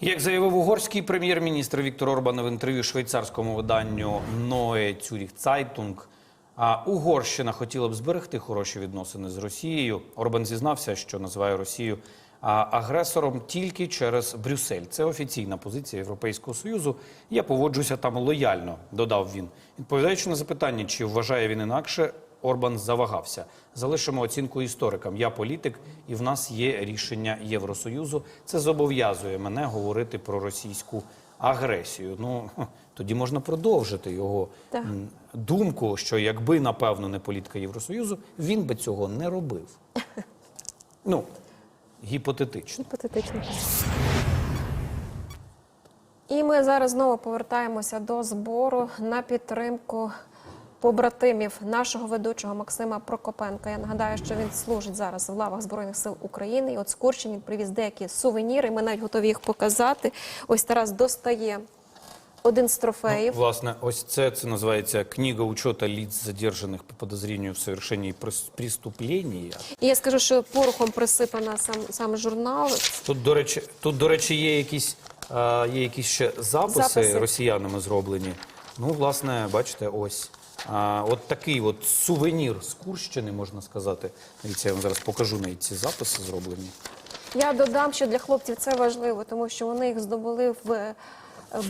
Як заявив угорський прем'єр-міністр Віктор Орбан в інтерв'ю швейцарському виданню Neue Zürich Zeitung, а Угорщина хотіла б зберегти хороші відносини з Росією. Орбан зізнався, що називає Росію агресором тільки через Брюссель. Це офіційна позиція Європейського союзу. Я поводжуся там лояльно, додав він. Відповідаючи на запитання, чи вважає він інакше, Орбан завагався. Залишимо оцінку історикам. Я політик, і в нас є рішення Євросоюзу. Це зобов'язує мене говорити про російську агресію. Ну тоді можна продовжити його Так. думку, що якби напевно не політика Євросоюзу, він би цього не робив. Ну гіпотетично. Гіпотетично. І ми зараз знову повертаємося до збору на підтримку побратимів нашого ведучого Максима Прокопенка. Я нагадаю, що він служить зараз в лавах Збройних сил України. І от з Курщин він привіз деякі сувеніри. Ми навіть готові їх показати. Ось Тарас достає один з трофеїв. Ну, власне, ось це, це називається книга учета лиц, задержаних по подозрінню в совершенні прес- преступлення. І я скажу, що порохом присипана сам, сам журнал. Тут, до речі, тут, до речі, є якісь, е, є якісь ще записи, Записи. росіянами зроблені. Ну, власне, бачите, ось. А, от такий от сувенір з Курщини, можна сказати. Дивіться, я вам зараз покажу навіть ці записи зроблені. Я додам, що для хлопців це важливо, тому що вони їх здобули в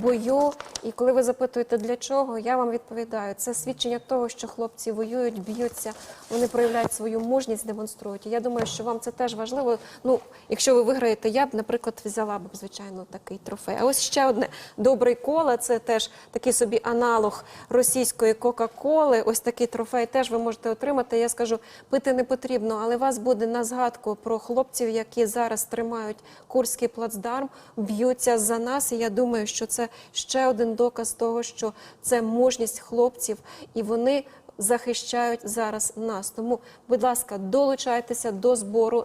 бою. І коли ви запитуєте для чого, я вам відповідаю. Це свідчення того, що хлопці воюють, б'ються, вони проявляють свою мужність, демонструють. І я думаю, що вам це теж важливо. Ну, якщо ви виграєте, я б, наприклад, взяла б звичайно такий трофей. А ось ще одне добрий кола. Це теж такий собі аналог російської Кока-Коли. Ось такий трофей теж ви можете отримати. Я скажу, пити не потрібно, але вас буде на згадку про хлопців, які зараз тримають курський плацдарм, б'ються за нас. І я думаю, це ще один доказ того, що це мужність хлопців, і вони захищають зараз нас. Тому, будь ласка, долучайтеся до збору